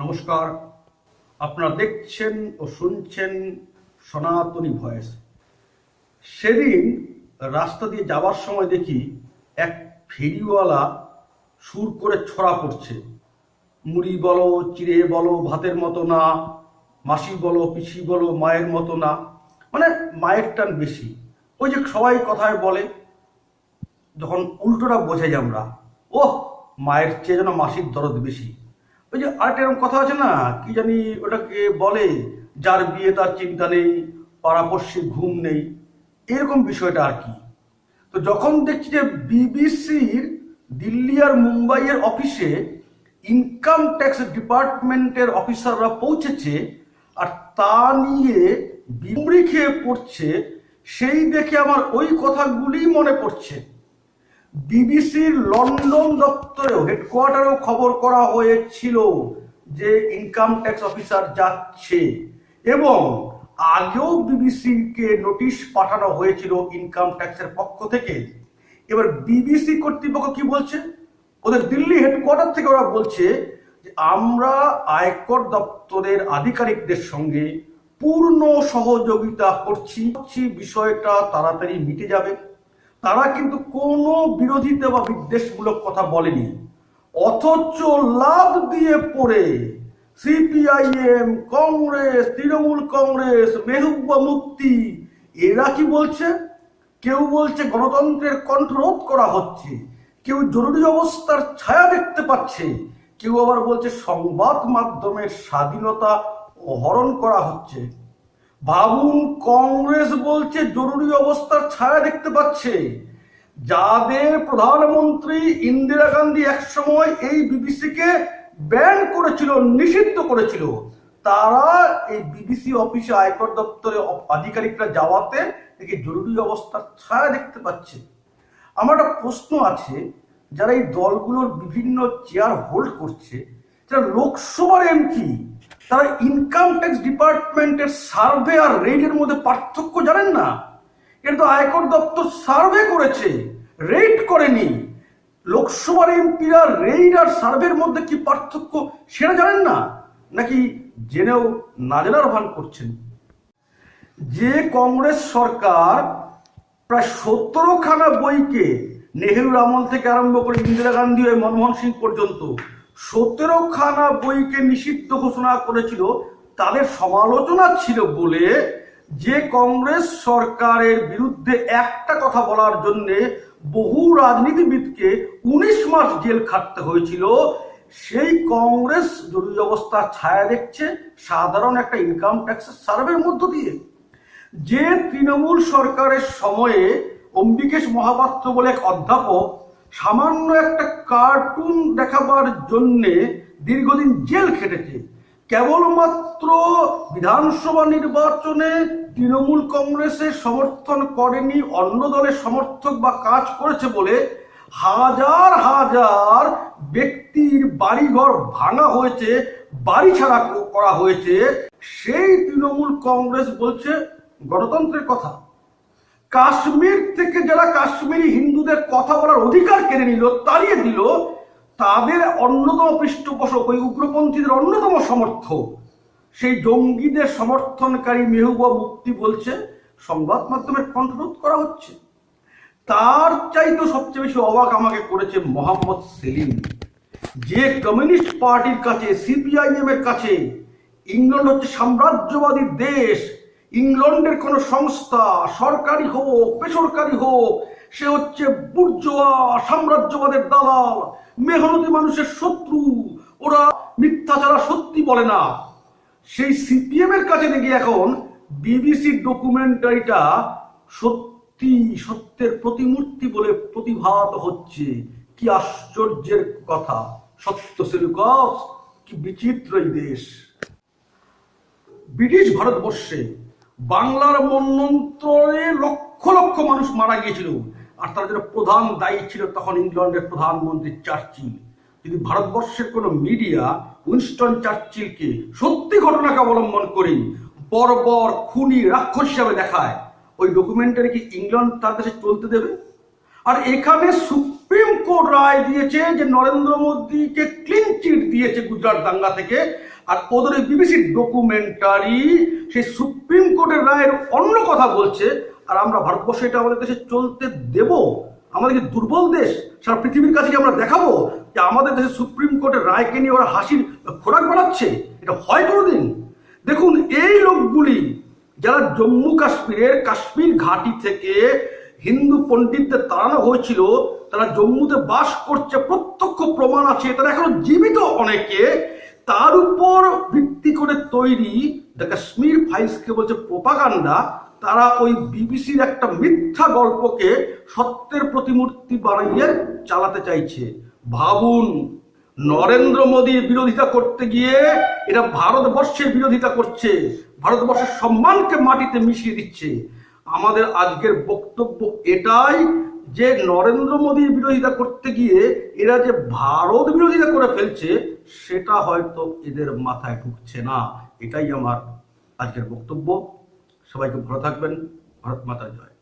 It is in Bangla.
নমস্কার। আপনারা দেখছেন ও শুনছেন সনাতনী ভয়েস। সেদিন রাস্তা দিয়ে যাওয়ার সময় দেখি এক ফেরিওয়ালা সুর করে ছড়া পড়ছে। মুড়ি বলো, চিড়ে বলো, ভাতের মতো না, মাসি বলো, পিসি বলো, মায়ের মতো না মানে মায়ের টান বেশি। ওই যে সবাই কথায় বলে, যখন উল্টোটা বোঝাই আমরা ও মায়ের চেয়ে যেন মাসির দরদ বেশি। ওই যে আরেকটা এরকম কথা আছে না, কি জানি ওটাকে বলে, যার বিয়ে তার চিন্তা নেই, পাড়াপড়শি ঘুম নেই, এরকম বিষয়টা আর কি? তো যখন দেখছি যে বিবিসির দিল্লি আর মুম্বাইয়ের অফিসে ইনকাম ট্যাক্স ডিপার্টমেন্টের অফিসাররা পৌঁছেছে, আর তা নিয়ে বিমরি খেয়ে পড়ছে, সেই দেখে আমার ওই কথাগুলি মনে পড়ছে। বিবিসির লন্ডন দপ্তরেও হেডকোয়ার্টারেও খবর করা হয়েছিল যে ইনকাম ট্যাক্স অফিসার যাচ্ছে। এবং আগেও বিবিসিকে নোটিশ পাঠানো হয়েছিল ইনকাম ট্যাক্সের পক্ষ থেকে। এবার বিবিসি কর্তৃপক্ষ কি বলছে? ওদের দিল্লি হেডকোয়ার্টার থেকে ওরা বলছে যে আমরা আয়কর দপ্তরের আধিকারিকদের সঙ্গে পূর্ণ সহযোগিতা করছি। বিষয়টা তাড়াতাড়ি মিটে যাবে। তারা কিন্তু কোনো বিরোধিতা বা বিদ্বেষমূলক কথা বলেনি। অথচ লাভ দিয়ে পড়ে সিপিআইএম, কংগ্রেস, তৃণমূল কংগ্রেস, মেহবুবা মুক্তি এরা কি বলছে? কেউ বলছে গণতন্ত্রের কণ্ঠরোধ করা হচ্ছে। কেউ জরুরি অবস্থার ছায়া দেখতে পাচ্ছে। কেউ আবার বলছে সংবাদ মাধ্যমের স্বাধীনতা হরণ করা হচ্ছে। ভাবুন, কংগ্রেস বলছে জরুরি অবস্থার ছায়া দেখতে পাচ্ছে। যাদের প্রধানমন্ত্রী ইন্দিরা গান্ধী একসময় এই বিবিসিকে ব্যান করেছিল, নিষিদ্ধ করেছিল, তারা এই বিবিসি অফিসে আয়কর দপ্তরে আধিকারিকরা যাওয়াতে দেখি জরুরি অবস্থার ছায়া দেখতে পাচ্ছে। আমার একটা প্রশ্ন আছে, যারা এই দলগুলোর বিভিন্ন চেয়ার হোল্ড করছে যারা লোকসভার এমপি তারা ইনকাম ট্যাক্স ডিপার্টমেন্টের সার্ভে আর রেডের মধ্যে পার্থক্য জানেন না? এটা তো আয়কর দপ্তর সার্ভে করেছে রেড করেনি। লোকসভার এমপিরা রেড আর সার্ভের মধ্যে কি পার্থক্য সেটা জানেন না? নাকি জেনেও না জানার ভান করছেন? যে কংগ্রেস সরকার প্রায় সতেরোখানা বইকে নেহেরুর আমল থেকে আরম্ভ করে ইন্দিরা গান্ধী ও মনমোহন সিং পর্যন্ত সতেরোখানা বইকে নিষিদ্ধ ঘোষণা করেছিল, তাদের সমালোচনা ছিল বলে যে কংগ্রেস সরকারের বিরুদ্ধে একটা কথা বলার জন্য বহু রাজনীতিবিদকে উনিশ মাস জেল খাটতে হয়েছিল। সেই কংগ্রেস জরুরি অবস্থার ছায়া দেখছে সাধারণ একটা ইনকাম ট্যাক্সের সার্ভের মধ্য দিয়ে। যে তৃণমূল সরকারের সময়ে অম্বিকেশ মহাপাত্র বলে এক অধ্যাপক সামান্য একটা কার্টুন দেখাবার জন্যে দীর্ঘদিন জেল খেটেছে। কেবলমাত্র বিধানসভা নির্বাচনে তৃণমূল কংগ্রেসের সমর্থন করেনি, অন্য দলের সমর্থক বা কাজ করেছে বলে হাজার হাজার ব্যক্তির বাড়িঘর ভাঙা হয়েছে, বাড়ি ছাড়া করা হয়েছে। সেই তৃণমূল কংগ্রেস বলছে গণতন্ত্রের কথা। কাশ্মীর থেকে যারা কাশ্মীরি হিন্দুদের কথা বলার অধিকার কেড়ে নিল, তাড়িয়ে দিল, তাদের অন্যতম পৃষ্ঠপোষক ওই উগ্রপন্থীদের অন্যতম সমর্থক। সেই জঙ্গিদের সমর্থনকারী মেহবুবা মুক্তি বলছে, সংবাদ মাধ্যমের কণ্ঠরোধ করা হচ্ছে। তার চাইতে সবচেয়ে বেশি অবাক আমাকে করেছে মোহাম্মদ সেলিম। যে কমিউনিস্ট পার্টির কাছে সিপিআইএম এর কাছে, ইংল্যান্ড হচ্ছে সাম্রাজ্যবাদী দেশ ইংল্যান্ডের কোনো সংস্থা, সরকারি হোক, বেসরকারি হোক, সে হচ্ছে বুর্জোয়া, সাম্রাজ্যবাদের দালাল, মেহনতি মানুষের শত্রু। ওরা মিথ্যা ছাড়া সত্যি বলে না। সেই সিপিএম এর কাছে দেখি এখন বিবিসি ডকুমেন্টারিটা সত্যি সত্যের প্রতিমূর্তি বলে প্রতিভাত হচ্ছে। কি আশ্চর্যের কথা। সত্য সেলুকাস, কি বিচিত্র এই দেশ। ব্রিটিশ ভারতবর্ষে বাংলার মন্বন্তরে লক্ষ লক্ষ মানুষ মারা গিয়েছিল। আর তার জন্য প্রধান দায়ী ছিল তখন ইংল্যান্ডের প্রধানমন্ত্রী চার্চিল। যদি ভারতবর্ষের কোনো মিডিয়া, উইনস্টন চার্চিলকে সত্যি ঘটনাকে অবলম্বন করে বর্বর খুনি রাক্ষস হিসাবে দেখায়। ওই ডকুমেন্টারি কি ইংল্যান্ড তার দেশে চলতে দেবে? আর এখানে সুপ্রিম কোর্ট রায় দিয়েছে যে নরেন্দ্র মোদীকে ক্লিন চিট দিয়েছে গুজরাট দাঙ্গা থেকে। আর ওদের বিবিসি ডকুমেন্টারি সেই সুপ্রিম কোর্টের রায়ের অন্য কথা বলছে, আর আমরা ভারতবর্ষে এটা আমাদের দেশে চলতে দেব। আমাদের কি দুর্বল দেশ? সারা পৃথিবীর কাছে আমরা দেখাবো যে আমাদের দেশে সুপ্রিম কোর্টের রায়কে নিয়ে ওরা হাসির খোরাক বাড়াচ্ছে এটা হয় কোনোদিন? দেখুন, এই লোকগুলি যারা জম্মু কাশ্মীরের কাশ্মীর ঘাঁটি থেকে হিন্দু পণ্ডিতদের তাড়ানো হয়েছিল, তারা জম্মুতে বাস করছে, প্রত্যক্ষ প্রমাণ আছে, তারা এখনও জীবিত অনেকে। তার উপর ভিত্তি করে তৈরি দ্য কাশ্মীর ফাইলসকে বলছে প্রোপাগান্ডা। তারা ওই বিবিসির একটা মিথ্যা গল্পকে সত্যের প্রতিমূর্তি বানিয়ে চালাতে চাইছে। ভাবুন, নরেন্দ্র মোদীর বিরোধিতা করতে গিয়ে এটা ভারতবর্ষের বিরোধিতা করছে, ভারতবর্ষের সম্মানকে মাটিতে মিশিয়ে দিচ্ছে। আমাদের আজকের বক্তব্য এটাই যে নরেন্দ্র মোদীর বিরোধিতা করতে গিয়ে এরা যে ভারত বিরোধিতা করে ফেলছে, সেটা হয়তো এদের মাথায় ঢুকছে না। এটাই আমার আজকের বক্তব্য। সবাইকে ভালো থাকবেন। ভারত মাতার জয়।